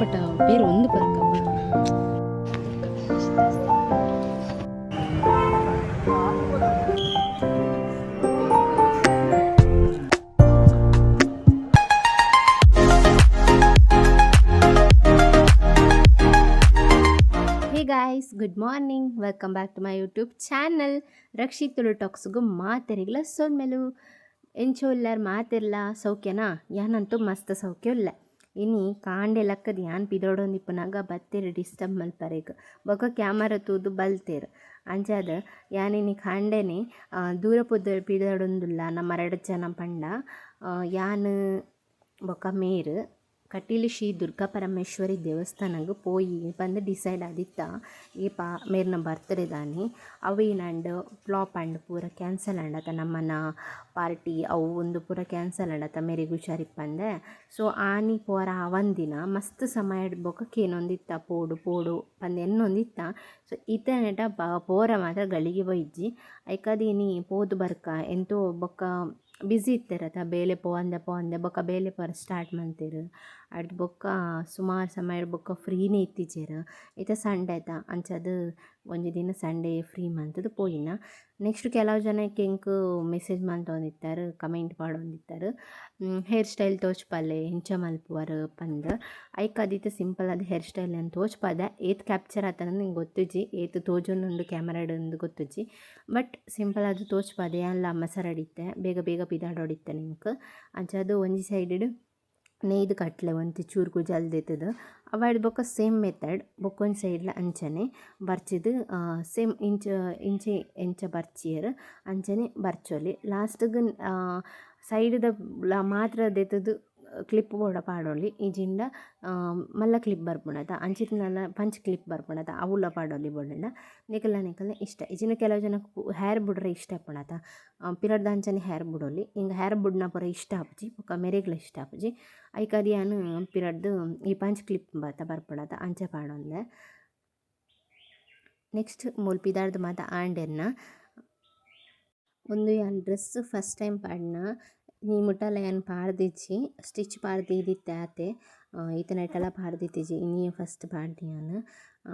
ಕಷ್ಟಪಟ್ಟ அவன் பேர் hey guys good morning welcome back to my YouTube channel Rakshith Tulu ಟಾಕ್ಸ್ಗೂ ಮಾತೆರಿಗ್ಲ ಎಂಚೋ ಎಂಚೋಲ್ಲರ್ ಮಾತಿರಲ್ಲ, ಸೌಖ್ಯನಾ? ಯಾನಂತೂ ಮಸ್ತ್ ಸೌಖ್ಯ ಇಲ್ಲ. ಇನಿ ಕಾಂಡೆ ಲಕ್ಕದ ಯಾನ್ ಪಿದೋಡೊಂದಿಪ್ಪನಾಗ ಬತ್ತೆರ್ ಡಿಸ್ಟರ್ಬ್ ಮಲ್ಪರೆಗ್ ಬೊಕ ಕ್ಯಾಮರ ತೂದು ಬಲ್ತೇರು. ಅಂಚಾದ ಯಾನಿನಿ ಕಾಂಡೆನಿ ದೂರ ಪುದ್ದ ಪಿದೋಡೊಂದುಲ್ಲ ನಮ್ಮ ಎರಡು ಜನ ಪಂಡ ಯಾನ್ ಬೊಕ ಮೇರು. ಕಟೀಲು ಶ್ರೀ ದುರ್ಗಾ ಪರಮೇಶ್ವರಿ ದೇವಸ್ಥಾನಗ್ ಪೋಯಿ ಬಂದು ಡಿಸೈಡ್ ಆದಿತ್ತ ಈ ಪಾ ಮೇರ್ನ ಬರ್ತಡೆ ದಾನಿ ಅವೇನಂಡ್ ಫ್ಲಾಪ್ ಆಂಡ್ ಪೂರ ಕ್ಯಾನ್ಸಲ್ ಆಂಡತ್ತ ನಮ್ಮನ ಪಾರ್ಟಿ ಅವು ಒಂದು ಪೂರ ಕ್ಯಾನ್ಸಲ್ ಅಂಡತ ಮೇರೆಗ್ ಹುಷಾರಿಪ್ಪಂದೆ ಸೊ ಆನಿ ಪೋರ ಅವಂದಿನ ಮಸ್ತ್ ಸಮಯ ಬೊಕ ಏನೊಂದಿತ್ತ ಪೋಡು ಪೋಡು ಪಂದ್ ಎನ್ನೊಂದಿತ್ತ. ಸೊ ಈತ ನೆಟ ಪೋರ ಮಾತ್ರ ಗಳಿಗೆ ಬೊಯ್ಜಿ ಐಕದೇನಿ ಪೋದು ಬರ್ಕ ಎಂತೋ ಬೊಕ್ಕ ಬ್ಯುಸಿ ಇತ್ತೆರತ ಬೇಲೆ ಪೋವಂದೆ ಪೋವಂದೆ ಬೊಕ ಬೇಲೆ ಪರ ಸ್ಟಾರ್ಟ್ ಮಂತೆರ್ ಅಡ್ದ್ ಬೊಕ್ಕ ಸುಮಾರು ಸಮಯ ಬೊಕ್ಕ ಫ್ರೀನೇ ಇತ್ತಿಜೆರ್ ಐತ ಸಂಡೆ ಆಯ್ತಾ? ಅಂಚದ್ ಒಂಜಿ ದಿನ ಸಂಡೇ ಫ್ರೀ ಮಂತದ್ದು ಪೋಯಿನ. ನೆಕ್ಸ್ಟ್ ಕೆಲವು ಜನಕ್ಕೆ ಎಂಕ್ ಮೆಸೇಜ್ ಮಂತೊಂದಿತ್ತಾರೆ ಕಮೆಂಟ್ ಮಾಡೋಂದಿತ್ತಾರೆ ಹೇರ್ ಸ್ಟೈಲ್ ತೋಚ್ಪಲ್ಲೆ, ಹೆಂಚ ಮಲ್ಪುವರ್ ಪಂದ್. ಐಕ್ ಅದಿತ್ತು ಸಿಂಪಲ್ ಆದ ಹೇರ್ ಸ್ಟೈಲ್ ಅಂತ ತೋಚ್ಪದ. ಏತ್ ಕ್ಯಾಪ್ಚರ್ ಆತನ ನಿಂಗೆ ಗೊತ್ತಿಜ್ಜಿ. ಏತ್ ತೋಜೊಂದುಂಡು ಕ್ಯಾಮರಾಡ್ ಗೊತ್ತಿಜ್ಜಿ. ಬಟ್ ಸಿಂಪಲ್ ಅದು ತೋಚ್ಪದೆ. ಅಲ್ಲ, ಮಸರಡಿತ್ತೆ. ಬೇಗ ಬೇಗ ಪಿದಾಡೊಡಿತ್ತೆ ನಿಂಕ್ ಅಂಚದು ಒಂಜಿ ಸೈಡ್ ನೇಯ್ದು ಕಟ್ಲೆ ಒಂತಿ ಚೂರ್ಕು ಜಲ್ದೆತ್ತದ ಅವಾಯ್ಡ್ ಬೊಕ ಸೇಮ್ ಮೆಥಡ್ ಬೊಕ್ಕೊಂಜಿ ಸೈಡ್ಲ ಅಂಚನೆ ಬರ್ಚಿದ್ ಸೇಮ್ ಇಂಚ, ಇಂಚೆ ಎಂಚ ಬರ್ಚಿಯರ್, ಅಂಚನೆ ಬರ್ಚೊಲಿ. ಲಾಸ್ಟ್ಗ್ ಸೈಡ್ದ ಮಾತ್ರ ದೆತ್ತದು ಕ್ಲಿಪ್ ಬೋಡ ಪಾಡೊಲಿ. ಇಜಿಂಡ ಮಲ್ಲ ಕ್ಲಿಪ್ ಬರ್ಪುಂಡತ ಅಂಚಿತ್ನಲ ಪಂಚ್ ಕ್ಲಿಪ್ ಬರ್ಪುಂಡತ ಅವುಲ ಪಾಡೊಲಿ ಬೋಡಂಡ ನಿಕಲ್ನ ನಿಕಲ್ನ ಇಷ್ಟ. ಇಜಿನ ಕೆಲವು ಜನ ಹೇರ್ ಬುಡ್ರೆ ಇಷ್ಟ ಆಪುಂಡತ ಪಿರಡ್ ಅಂಚನೆ ಹೇರ್ ಬುಡೊಲಿ. ಹಿಂಗೆ ಹೇರ್ ಬುಡ್ನ ಪೂರ ಇಷ್ಟ ಆಪುಜಿ ಬೊಕ ಮೆರೆಗ್ಲ ಇಷ್ಟ ಆಪುಜಿ ಐಕದಿಯಾನು ಪಿರಡ್ ಈ ಪಂಚ್ ಕ್ಲಿಪ್ ಬತ್ತ ಬರ್ಪುಣತ ಅಂಚೆ ಪಾಡೊಂದೆ ನೆಕ್ಸ್ಟ್ ಮೂಲ್ ಪಿದಾರ್ದ ಮಾತ ಆಂಡೆರ್ನ. ಒಂದು ಯಾನ್ ಡ್ರೆಸ್ ಫಸ್ಟ್ ಟೈಮ್ ಪಾಡ್ನ. ನೀ ಮುಟ್ಟಲ ಏನು ಪಾಡ್ದಿಜ್ಜಿ ಸ್ಟಿಚ್ ಪಾಡ್ದಿದ್ದಿತ್ತೆ ಆತೆ. ಈತನ ಇಟ್ಟಲ ಪಾಡ್ದಿತ್ತಿಜಿ ನೀ ಫಸ್ಟ್ ಪಾಡ್ದಿ ಯಾನ್ ಆ,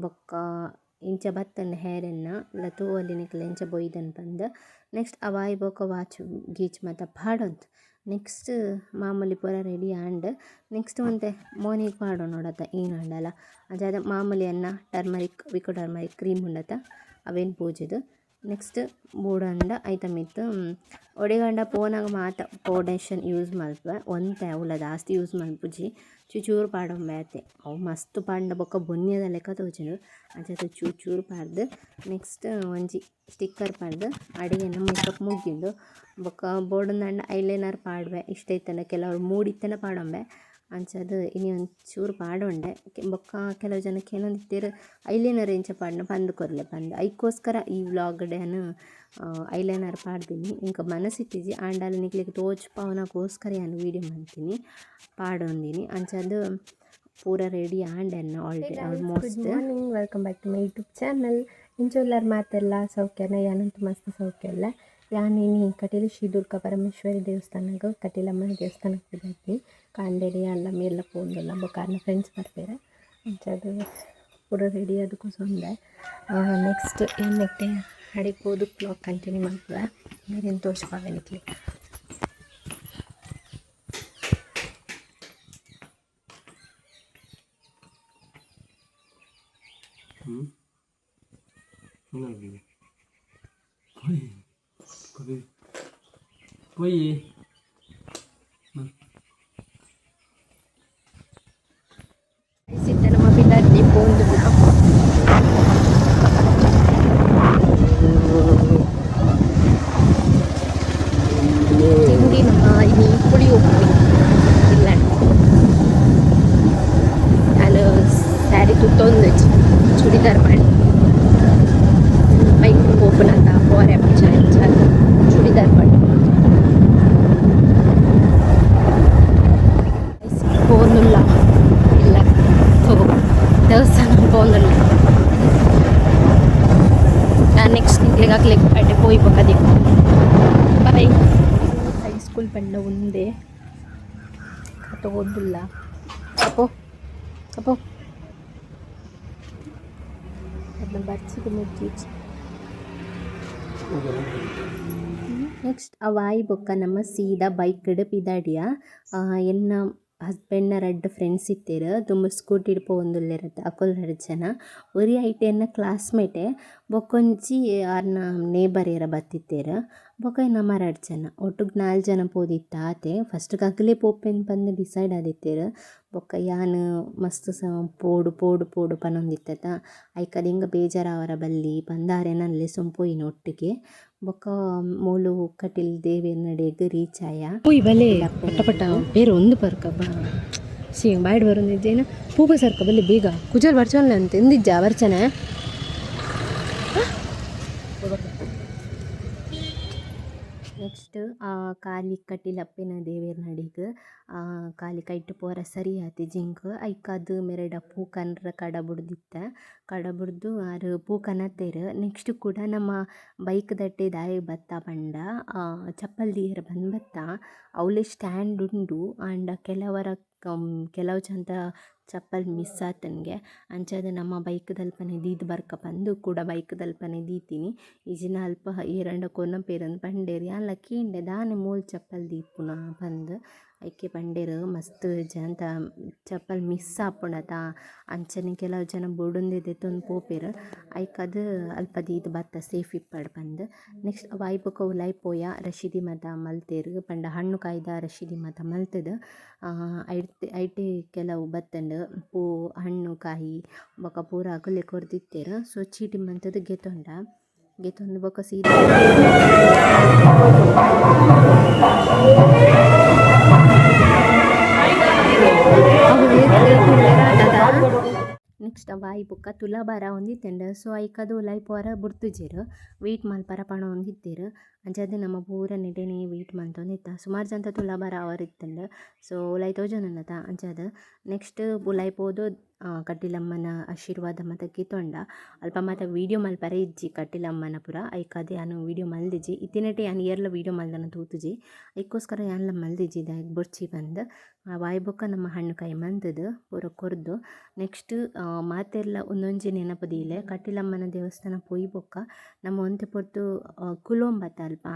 ಬೊಕ್ಕ ಇಂಚ ಬತ್ತಂಡ ಹೇರೆನ್ನ ಇಲ್ಲ ತೂವಲ್ಲಿ ನಿಕ್ಲೆ ಇಂಚ ಬೊಯ್ದನ್ ನೆಕ್ಸ್ಟ್ ಅವಾಯ್ ಬೊಕ ವಾಚ್ ಗೀಚ್ ಮಾತ ಪಾಡೊಂದು. ನೆಕ್ಸ್ಟ್ ಮಾಮೂಲಿ ಪೂರ ರೆಡಿ ಆಂಡ್ ನೆಕ್ಸ್ಟ್ ಒಂತೆ ಮೋನಿಗೆ ನೋಡತ್ತ ಈನಂಡಲ ಅಜಾದ ಮಾಮೂಲಿ ಅನ್ನ ಟರ್ಮರಿಕ್ ವಿಕೋ ಟರ್ಮರಿಕ್ ಕ್ರೀಮ್ ಉಂಡತ ಅವೇನು ಪೂಜೆದು. ನೆಕ್ಸ್ಟ್ ಬೂಡಂಡ ಐತ ಮಿತ್ತು ಒಡೆಗಂಡ ಪೋನಾಗ ಮಾತ ಪೌಡೇಶನ್ ಯೂಸ್ ಮಲ್ಪ ಒಂತೆ ಅವಲ ಜಾಸ್ತಿ ಯೂಸ್ ಮಲ್ಪುಜಿ ಚೂಚೂರು ಪಾಡೊಂಬೆ ಆತೆ ಅವು ಮಸ್ತ್ ಪಾಂಡ ಬೊಕ್ಕ ಬೊನ್ಯದ ಲೆಕ್ಕ ತೋಜುಂಡು. ಅಂಚತ್ತು ಚೂಚೂರು ಪಾಡ್ದು, ನೆಕ್ಸ್ಟ್ ಒಂಜಿ ಸ್ಟಿಕ್ಕರ್ ಪಾಡ್ದು, ಅಡಿಗೆನ ಮೇಕಪ್ ಮುಗಿದು ಬೊಕ್ಕ ಬೋರ್ಡಂದಂಡ ಐಲೈನರ್ ಪಾಡ್ವೆ ಇಷ್ಟ ಇತ್ತನ ಕೆಲವ್ರು ಮೂಡಿತ್ತನ ಪಾಡೊಂಬೆ. ಅಂಚದು ಇನಿ ಒಂಚೂರು ಪಾಡೊಂಡೆ. ಬೊಕ್ಕ ಕೆಲವು ಜನಕ್ಕೆ ಏನೊಂದಿತ್ತೇರು ಐಲೈನರ್ ಎಂಚ ಪಾಡ್ನ ಪಂದ್ ಕೊರ್ಲೆ. ಪಂದ್ ಐಕೋಸ್ಕರ ಈ ವ್ಲಾಗ್ ಡ್ಯಾನ್ ಐಲೈನರ್ ಪಾಡ್ದಿನಿ. ಇಂಕ ಮನಸ್ಸಿಟ್ಟಿಜಿ ಆಂಡಾಲ ನಿಕ್ಲಿಗೆ ತೋಚ್ ಪವನಕ್ಕೋಸ್ಕರ ನಾನು ವೀಡಿಯೋ ಮಾಡ್ತೀನಿ ಪಾಡೊಂದಿನಿ. ಅಂಚದು ಪೂರ ready ಆಂಡೆನ್ನ already almost morning welcome back to my YouTube channel ಇಂಚೊಲ್ಲರ್ ಮಾತೆಲ್ಲ ಸೌಖ್ಯನ ಯಾನಂತೂ ಮಸ್ತ್ ಸೌಖ್ಯ ಅಲ್ಲ ಯಾನಿನಿ ಕಟೀಲು ಶ್ರೀ ದುರ್ಗಾ ಪರಮೇಶ್ವರಿ ದೇವಸ್ಥಾನಕ್ಕೆ ಕಟೀಲಮ್ಮನ ದೇವಸ್ಥಾನಕ್ಕೆ ಹೋಗಿ ಕಾಂಡೇರಿ ಎಲ್ಲ ಮೇಲ್ಲ ಪೋಂದಿಲ್ಲ ಬೊಕಾರ್ನ ಫ್ರೆಂಡ್ಸ್ ಬರ್ತಾರೆ ಅಂಚದು ಪೂರ ರೆಡಿ ಅದಕ್ಕೋಸ್ಕರ ನೆಕ್ಸ್ಟ್ ಏನಕ್ಕೆ ಅಡಿಗೆ ಹೋದು ಬ್ಲಾಗ್ ಕಂಟಿನ್ಯೂ ಮಾಡ್ತದೆ ಬೇರೇನು ತೋರಿಸ್ಪಾವೆ ನಿಕ್ಲಿ ಏನಾಗಿದೆ நீ இப்படி ஒப்பி இல்லை அதில் శారీ కుట్టొంది చుడిదార్ పాడి బైక్ ఓపెన్ అంతా ఫోర్ ఎప్పుడు చాలు చుడిదార్ పాడి పోనుల్ల ಇಲ್ಲ ಹೋಗು ದೇವಸ್ಥಾನ పోనుಲ್ಲ ನೆಕ್ಸ್ಟ್ ನಿಮಗೆ ಆಗ್ಲಿಕ್ಕೆ ಪೋಯಿ ಪಕ್ಕ ಬಾಯ್ ಬಣ್ಣ ಒಂದೇ. ತಗೊಂಡಿಲ್ಲ ಅಪ್ಪೋ ಅಪ್ಪೋ. ಅದನ್ನ ಬರ್ಸಿದ ಮುಚ್ಚಿ ನೆಕ್ಸ್ಟ್ ಆ ವಾಯಿ ಬೊಕ್ಕ ನಮ್ಮ ಸೀದಾ ಬೈಕ್ ಕಡೆ ಪಿದಾಡಿಯ ಎನ್ನ ಹಸ್ಬೆಂಡ್ನ ರೆಡ್ ಫ್ರೆಂಡ್ಸ್ ಇತ್ತೀರ, ತುಂಬ ಸ್ಕೂಟಿ ಹಿಡ್ಪೋ ಒಂದುಲ್ಲೇರತ್ತೆ ಅಕೊಲ್ ಎರಡು ಜನ. ಒರಿ ಐಟೆನ್ನ ಕ್ಲಾಸ್ಮೇಟೆ ಬೊಕ್ಕೊಂಚಿ ಅವ್ರನ್ನ ನೇಬರ್ ಏರ ಬತ್ತಿತ್ತೀರ ಬೊಕ ನಮ ರಡ್ಡ್ ಜನ. ಒಟ್ಟುಗ್ ನಾಲ್ ಜನ ಪೋದಿತ್ತ ಆತೆ. ಫಸ್ಟ್ ಅಕ್ಲೆ ಪೋಪೆನ್ ಪಂದ್ ಡಿಸೈಡ್ ಆದಿತ್ತೆರ್. ಬೊಕ್ಕ ಯಾನ್ ಮಸ್ತ್ ಸ ಪೋಡು ಪೋಡು ಪೋಡು ಪನೊಂದಿತ್ತತ ಐಕ್ ಹಿಂಗೆ ಹಿಂಗ ಬೇಜಾರಾವರ ಬಲ್ಲಿ ಅಲ್ಲಿ ಸುಂಪು ಇನ್ನು ಒಟ್ಟಿಗೆ. ಬೊಕ್ಕ ಮೂಲು ಕಟಿಲ್ ದೇವಿಯ ನಡೆಗೆ ರೀಚ್ ಆಯ. ಪೋಯಿ ಬಲೆ ಪಟ ಪಟ ಬೇರೆ ಒಂದು ಪರ್ಕ ಬಾ. C boiled ಬರೋದಿದ್ದೇನು. ಪೂಪ ಸರ್ಕ ಬಲ್ಲಿ ಬೇಗ. ಕುಜಲ್ ಬರ್ಚೋಲ್ಲ ಅಂತ ಎಂದಿಜ್ಜ ಬರ್ಚನೆ. ನೆಕ್ಸ್ಟ್ ಕಾಲಿ ಕಟಿಲಪ್ಪೆನ ದೇವೇರ ನಡಿಗ್ ಕಾಲಿ ಕೈಟ್ ಪೋರ ಸರಿ ಆತಿ ಜಿಂಕ್ ಐಕ್ ಅದು ಪೂ ಪೂಕನ್ರ ಕಡ ಬುಡ್ದಿತ್ತ. ಕಡ ಬುಡ್ದು ಆರ್ ತೇರ್. ನೆಕ್ಸ್ಟ್ ಕೂಡ ನಮ್ಮ ಬೈಕ್ ದಟ್ಟೆ ದಾಯಿ ಬತ್ತ ಪಂಡ. ಚಪ್ಪಲ್ ದೀರ್ ಬಂದ್ ಬತ್ತ. ಅವಳೆ ಸ್ಟ್ಯಾಂಡ್ ಉಂಡು. ಆಂಡ ಕೆಲವರ ಕೆಲವು ಚಂದ ಚಪ್ಪಲ್ ಮಿಸ್ ಆತನ್ಗೆ ಅಂಚಾದ ನಮ್ಮ ಬೈಕ್ ದಲ್ಪನೆ ದೀದ್ ಬರ್ಕ ಬಂದು ಕೂಡ ಬೈಕ್ ದಲ್ಪನೆ ದೀತಿನಿ. ಈಜಿನ ಅಲ್ಪ ಏರಂಡ ಕೊನಪೇರನ್ ಪಂಡೇರಿ. ಅಲ್ಲ ಕೀಂಡೆ ದಾನೆ ಮೂಲ್ ಚಪ್ಪಲ್ ದೀಪುನ ಪಂದ್ ಐಕೆ ಪಂಡೆರ್ ಮಸ್ತ್ ಜನತ ಚಪ್ಪಲ್ ಮಿಸ್ ಆಪುಂಡತ ಅಂಚನೆ ಕೆಲವು ಜನ ಬೊಡುಂದೆ ದೆತ್ತೊಂದು ಪೋಪೆರ್. ಐಕ್ ಅದ್ ಅಲ್ಪ ದೀದ್ ಬತ್ತ ಸೇಫ್ ಇಪ್ಪಡ್ ಪಂದ್ ನೆಕ್ಸ್ಟ್ ವಾಯ್ ಬೊಕ ಪೋಯ ರಶೀದಿ ಮಾತ ಮಲ್ತೆರ್. ಪಂಡ ಹಣ್ಣು ಕಾಯ್ದ ರಶೀದಿ ಮಾತ ಮಲ್ತುದು. ಐಟ್ ಐಟೆ ಕೆಲವು ಬತ್ತಂಡ್ ಪೂ ಹಣ್ಣು ಕಾಯಿ ಬೊಕ ಪೂರ ಅಕುಲೆ ಕೊರ್ದಿತ್ತೆರ್. ಸೊ ಚೀಟಿ ಮಂತುದು ಗೆತೊಂಡ. ಗೆತೊಂದು ಸೀರೆ. ಸೀದಾ ನೆಕ್ಸ್ಟ್ ಬಾಯಿ ಬುಕ್ಕ ತುಲಾಭಾರ ಒಂದಿತ್ತೆಂಡ ಸೊ ಐಕದು ಉಲಾಯ್ ಪೋರ ಬುಡ್ತುಜೆರ್ ವೆಯ್ಟ್ ಮಲ್ಪರ ಪಣ ಒಂದಿತ್ತೆರ್ ಅಂಚಾದ್ ನಮ್ಮ ಪೂರ ನೆಡೆನೆ ವೇಟ್ ಮಂತೊಂದಿತ್ತ ಸುಮಾರು ಜಂತ ಬಾರ ಅವರ್ ಇತ್ತಂಡ್ ಸೊ ಉಲಾಯ್ ತೋಜೊಂದುಂಡತ ಅಂಚಾದ್ ನೆಕ್ಸ್ಟ್ ಉಲಾಯ್ ಪೋದು ಕಟ್ಟಿಲಮ್ಮನ ಆಶೀರ್ವಾದ ಮಾತ ಕಿತ್ತೊಂಡ ಅಲ್ಪ ಮಾತ ವೀಡಿಯೋ ಮಲ್ಪರೆ ಇಜ್ಜಿ ಕಟ್ಟಿಲಮ್ಮನ ಪುರ. ಐಕಾದೆ ಯಾನು ವೀಡಿಯೋ ಮಲ್ದಿಜ್ಜಿ. ಇತ್ತಿನಟೆ ಯಾನ್ ಏರ್ಲ ವೀಡಿಯೋ ಮಲ್ದನ ತೂತುಜಿ ಐಕ್ಕೋಸ್ಕರ ಯಾನ್ಲ ಮಲ್ದಿಜಿ ದಾಯಕ್ ಬೊರ್ಚಿ ಬಂದ್. ವಾಯ್ಬೊಕ್ಕ ನಮ್ಮ ಹಣ್ಣು ಕಾಯಿ ಮಂತುದು ಪೂರ ಕೊರ್ದು. ನೆಕ್ಸ್ಟ್ ಮಾತೆರ್ಲ ಒಂದೊಂಜಿ ನೆನಪುದೀಲೆ ಕಟ್ಟಿಲಮ್ಮನ ದೇವಸ್ಥಾನ ಪೋಯಿ ಬೊಕ್ಕ ನಮ್ಮ ಒಂತೆ ಪೊರ್ತು ಕುಲೋಂಬತ್ತ ಅಲ್ಪ.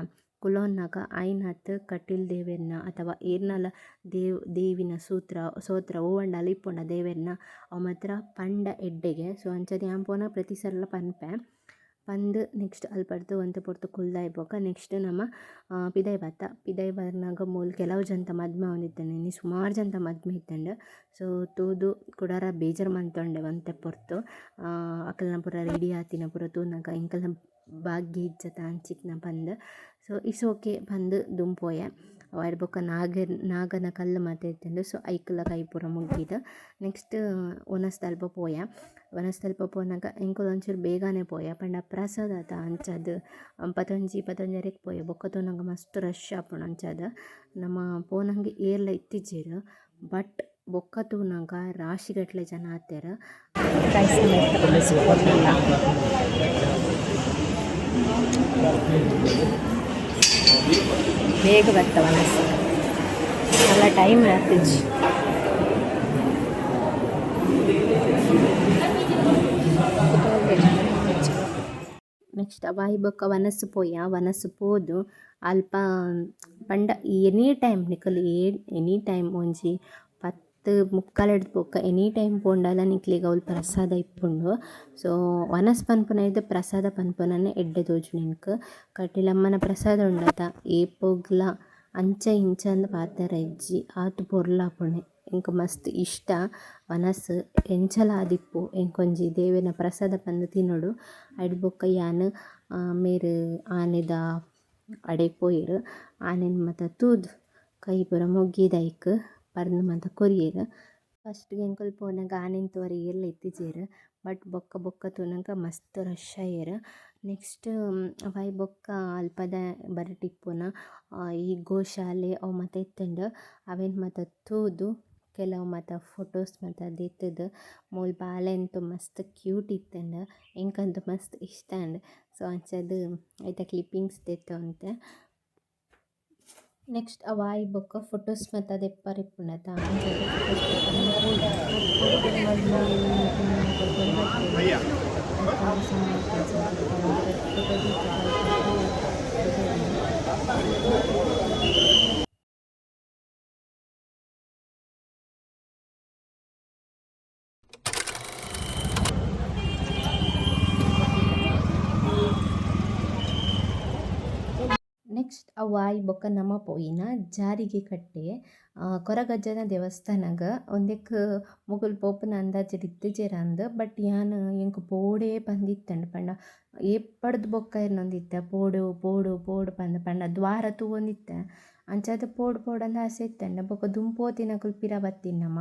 ಕುಲೋನ್ನಾಗ ಐನತ್ ಕಟೀಲ್ ದೇವೆರ್ನ ಅಥವಾ ಏರ್ನಲ ದೇವ್, ದೇವಿನ ಸೂತ್ರ, ಸೋತ್ರ ಓವಣ್ಣ ಇಪ್ಪುಂಡ ದೇವೆರ್ನ ಅವು ಮಾತ್ರ ಪಂಡ ಎಡ್ಡೆಗೆ ಸೊ ಅಂಚನೆ ಪೋನ ಪ್ರತಿ ಸಲ ಪನ್ಪೆ. ಪಂದ್ ನೆಕ್ಸ್ಟ್ ಅಲ್ಪಡ್ದು ಒಂತೆ ಪೊರ್ತು ಕುಲ್ದಾಯ್ ಬೋಕ ನೆಕ್ಸ್ಟ್ ನಮ್ಮ ಪಿದೈ ಬತ್ತ ಪಿದೈ ಬರ್ನಾಗ ಮೂಲ ಕೆಲವು ಜಂತ ಮದ್ಮೆ ಆವೊಂದಿತ್ತಂಡೆ ಸುಮಾರು ಜಂತ ಮದ್ಮೆ ಇತ್ತಂಡ್. ಸೊ, ತೂದು ಕುಡಾರ ಬೇಜಾರು ಮಂತೊಂಡೆ ಒಂತೆ ಪೊರ್ತು. ಅಕಲ್ನ ಪುರ ರೆಡಿ ಆತಿನ ಪೂರ ತೂನಗ ಎಂಕಲ್ನ ಭಾಗ್ಯ ಇಜ್ಜತ ಅಂಚಿತ್ನ ಪಂದ್ ಸೊ ಇಟ್ಸ್ ಓಕೆ ಪಂದ್ ದುಂಪೋಯ. ಅವಾಯ್ಡ್ ಬೊಕ ನಾಗರ್ ನಾಗನ ಕಲ್ಲು ಮಾತ ಇತ್ತಂಡು ಸೊ ಐಕ್ಲ ಕೈ ಪೂರ ಮುಗ್ಗಿದ ನೆಕ್ಸ್ಟ್ ಒನಸ್ತಲ್ಪ ಪೋಯ. ಒನಸ್ತಲ್ಪ ಪೋನಾಗ ಎಂಕುಲು ಒಂಚೂರು ಬೇಗನೆ ಪೋಯ. ಪಂಡ ಪ್ರಸಾದ ಆತ ಅಂಚಾದ್, ಪತೊಂಜಿ ಪತೊಂಜರೆಗ್ ಪೋಯ. ಬೊಕ್ಕ ತೂನಗ ಮಸ್ತ್ ರಶ್ ಆಪುಂಡು ಅಂಚಾದ್ ನಮ್ಮ ಪೋನಂಗೆ ಏರ್ಲ ಇತ್ತಿಜ್ಜೆರ್. ಬಟ್ ಬೊಕ್ಕ ತೂನಗ ರಾಶಿಗಟ್ಲೆ ಜನ ಆತೆರ್ ಬೇಗ ಬರ್ತಾವ ಎಲ್ಲ ಟೈಮ್ ಆಗ್ತಿ ನೆಕ್ಸ್ಟ್ ಅವಾಯಿ ಬೊಕ್ಕ ವನಸ್ಸು ಪೋಯ ವನಸ್ಸು ಪೋದು. ಅಲ್ಪ ಪಂಡ ಎನಿ ಟೈಮ್ ನಿಕುಲು ಎನಿ ಟೈಮ್ ಒಂಜಿ ಬೊಕ ಎನಿ ಟೈಮ್ ಪೋಂಡಲ ನಿಕ್ಲೆಗ್ ಅವ್ಲು ಪ್ರಸಾದ ಇಪ್ಪುಂಡು. ಸೊ ವನಸ್ ಪನ್ಪುನ ಇಜ್ಜಿ ಪ್ರಸಾದ ಪನ್ಪುನನೆ ಎಡ್ಡೆ ತೋಜುಂಡು ಎನ್ಕ್ ಕಟ್ಟಿಲಮ್ಮನ ಪ್ರಸಾದ ಉಂಡತ ಪೊಗ್ಲ ಅಂಚ, ಇಂಚ ಅಂದ್ ಪಾತೆರ ಇಜ್ಜಿ ಆತ್ ಪೊರ್ಲಾಪುಣೆ ಎಂಕ್ ಮಸ್ತ್ ಇಷ್ಟ. ವನಸ್ ಎಂಚಲ ಆದಿಪ್ಪು. ಎಂಕೊಂಜಿ ದೇವೆನ ಪ್ರಸಾದ ಪಂದ್ ತಿನೊಡು ಅಡ್ ಬೊಕ್ಕ ಯಾನ್ ಮೇರ್, ಆನೆದ ಅಡೆ ಪೋಯೆರ್. ಆನೆನ್ ಮಾತ ತೂದ್ ಕೈ ಪೂರ ಮೊಗ್ಗಿದ ಪರ್ಂದ್ ಮಾತ ಕೊರಿಯೆರ್ ಫಸ್ಟ್ಗೆ ಎಂಕುಲು ಪೋನಗ ಆನೆನ್ ಏರ್ಲ ಇತ್ತಿಜೆರ್. ಬಟ್ ಬೊಕ್ಕ ಬೊಕ್ಕ ತೂನಗ ಮಸ್ತ್ ರಶ್ ಆಯೆರ್. ನೆಕ್ಸ್ಟ್ ಅವಾಯ್ ಬೊಕ್ಕ ಅಲ್ಪದ ಬರಟ್ ಇಪ್ಪುನ ಈ ಗೋಶಾಲೆ ಅವು ಮಾತ ಇತ್ತಂಡ್ ಅವೆನ್ ಮಾತ ತೂದು ಕೆಲವು ಮಾತ ಫೊಟೋಸ್ ಮಾತ ದೆತ್ತುದು ಮೂಲ್ ಬಾಲೆ ಮಸ್ತ್ ಕ್ಯೂಟ್ ಇತ್ತುಂಡು. ಎಂಕಂತು ಮಸ್ತ್ ಇಷ್ಟ ಅಂಡ್. ಸೊ ಅಂಚಾದ್, ಐತ ಕ್ಲಿಪ್ಪಿಂಗ್ಸ್ ದೆತ್ತೊಂತೆ ನೆಕ್ಸ್ಟ್ ಅವಾಯಿ ಬೊಕ್ಕ ಫೋಟೋಸ್ ಮತ್ತು ಅದು ಎಪ್ಪಾರ ಇಪ್ಪುಂಡತ ನೆಕ್ಸ್ಟ್ ಅವಾಯಿ ಬೊಕ್ಕ ನಮ ಪೋಯಿನ ಜಾರಿಗೆ ಕಟ್ಟೆ ಕೊರಗಜ್ಜನ ದೇವಸ್ಥಾನಗ ಒಂದೆಕ್ ಮುಗುಲ್ ಪೋಪುನ ಅಂದಾಜು ಇತ್ತಿಜೆರ ಅಂದ್ ಬಟ್ ಯಾನ್ ಎಂಕ್ ಪೋಡೆ ಪಂದಿತ್ತಂಡ್ ಪಂಡ. ಎಪ್ಪಡ್ದು ಬೊಕ್ಕ ಇರ್ನೊಂದಿತ್ತೆ ಪೋಡು ಪೋಡು ಪೋಡು ಪಂದ್ ಪಂಡ, ದ್ವಾರ ತೂವೊಂದಿತ್ತೆ. ಅಂಚಾದ ಪೋಡು ಪೋಡು ಅಂದ್ ಆಸೆ ಇತ್ತಂಡ ಬೊಕ ದುಂಪೋತಿನ ಕುಲ್ಪಿರ ಬತ್ತಿನ ನಮ,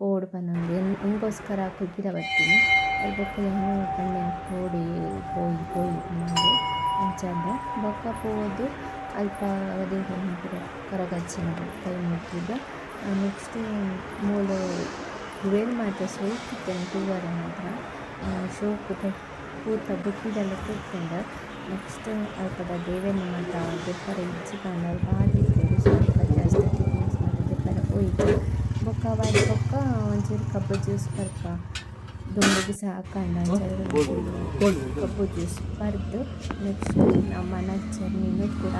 ಪೋಡು ಪನ್ನೊಂದು ಎಂಗೋಸ್ಕರ ಕುಲ್ಪಿರ ಬತ್ತಿನಿ ಅಲ್ಲಿ ಬೊಕ್ಕ ಯಾನ್ ಪಂಡ ಪೋಡಿ ಪೋಯಿ ಪೋಯಿ ಪನ್ನೊಂದು ಅಂಚಾದ, ಬೊಕ್ಕ ಪೋದು ಅಲ್ಪ ದೇವರನ್ನ ಪೂರ ಕೊರಗಜ್ಜಿನ ಕೈ ಮುಗಿದ ನೆಕ್ಸ್ಟ್ ಮೂಲು ವೇಲ್ ಮಾತ್ರ ಸೋಕಿತ್ತೇನೆ ತೂವರ ಮಾತ್ರ ಶೋಕು ಪೂತ ಬುಕ್ಕಿದೆಲ್ಲ ಕೂತ್ಕೊಂಡ ನೆಕ್ಸ್ಟ್ ಅಲ್ಪದ ದೇವೇನ ಮಾತ ದೆಪ್ಪರ ಇಜ್ಜಿ ಕಾಣ ಬಾದಿದ್ದೇವೆ ಸ್ವಲ್ಪ ಜಾಸ್ತಿ ತಿಕ್ನೆಸ್ ಮಾತ ದೆಪ್ಪರ ಹೋಯ್ತು. ಬೊಕ್ಕ ಅವಾಡಿ ಬೊಕ್ಕ, ಒಂಚೂರು ಕಬ್ಬು ಜ್ಯೂಸ್ ಬರ್ಕ ದುಂಬಿಗೆ ಸಹ ಕಬ್ಬು ಜ್ಯೂಸ್ ಬರೆದು ನೆಕ್ಸ್ಟ್ ನಮ್ಮ ಮನ ಜರ್ನಿನೂ ಕೂಡ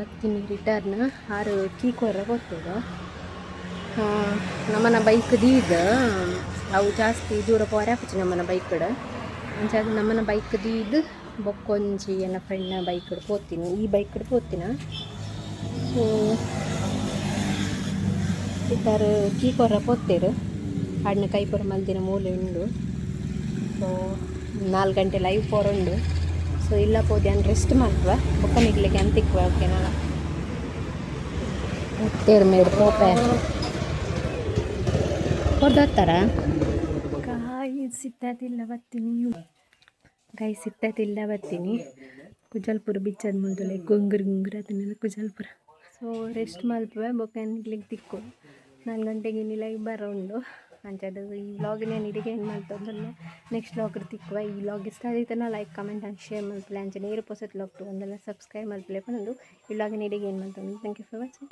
ಬರ್ತೀನಿ ರಿಟರ್ನ್ ಆರು ಕೀ ಕೊರ ಗೊತ್ತದ ನಮ್ಮನ ಬೈಕ್ ದೀದ ಅವು ಜಾಸ್ತಿ ದೂರ ಪೋರಾಪಚ್ಚಿ ನಮ್ಮನ ಬೈಕಡ್ ಅಂಚಾದ ನಮ್ಮನ ಬೈಕ್ ದೀದ್ ಬೊಕ್ಕೊಂಜಿ ಎಲ್ಲ ಫ್ರೆಂಡ್ನ ಬೈಕಡ್ ಪೋತೀನಿ ಈ ಬೈಕ್ ಪೋತಿನ ಸೊ ಇತ್ತಾರು ಕೀ ಕೊರ ಪೋತ್ತೇರು ಆಡ್ನ ಕೈಪರ ಮಲ್ದಿನ ಮೂಲೆ ಉಂಡು. ಸೊ ನಾಲ್ಕು ಗಂಟೆ ಲೈವ್ ಪೋರುಂಡು ಸೊ ಇಲ್ಲ ಹೋದೆ ಅನ್ ರೆಸ್ಟ್ ಮಾಡ್ತವ? ಬೊಕ್ಕ ಅಂತ ಅಂತಿಕ್ವ ಓಕೆನಲ್ಲ ತೇರ್ ಮೇಡ್ ಪೋಪೆ ಹೊಡೆದೋಗ್ತಾರ ಕಾಯಿ ಸಿಟ್ಟತಿಲ್ಲ ಬರ್ತೀನಿ. ಕಾಯಿ ಸಿತ್ತದಿಲ್ಲ ಬರ್ತೀನಿ. ಕುಜಲ್ಪುರ ಬಿಚ್ಚದ ಮುಂದೆ ಗುಂಗುರು ಗುಂಗುರ ಅದನ್ನೆಲ್ಲ ಕುಜಲ್ಪುರ. ಸೊ ರೆಸ್ಟ್ ಮಲ್ಪವೆ ಬೊಕ್ಕ ನಿಗ್ಲಿಕ್ಕೆ ತಿಕ್ಕು. ನಾಲ್ಕು ಗಂಟೆಗೆ ಇನ್ನಿಲ್ಲ ಬರೋ ಉಂಡು ಅಂಚದು ಈ ವ್ಲಾಗ್ ನಾನು ಇಡಿಗೆ ಏನು ಮಾಡ್ತಂದ್ರೆ ನೆಕ್ಸ್ಟ್ ವ್ಲಾಗ್ ತಿಕ್ವ ಈ ವ್ಲಾಗ್ ಇಷ್ಟ ಆದಿತ್ತನ ಲೈಕ್ ಕಮೆಂಟ್ ಆ್ಯಂಡ್ ಶೇರ್ ಮಾಡ್ಪಿಲ್ಲ ಅಂಚೆ ನೀರು ಪೋಸತ್ ವ್ಲಾಗ್ ಟು ಒಂದಲ್ಲ ಸಬ್ಸ್ಕ್ರೈಬ್ ಮಾಡ್ಪಿಲ್ಲ ಒಂದು ಈ ವ್ಲಾಗ್ ಇಡಿಗೆ ಏನು ಮಾಡ್ತಂದ್ರೆ ಥ್ಯಾಂಕ್ ಯು ಫಾರ್ ವಾಚಿಂಗ್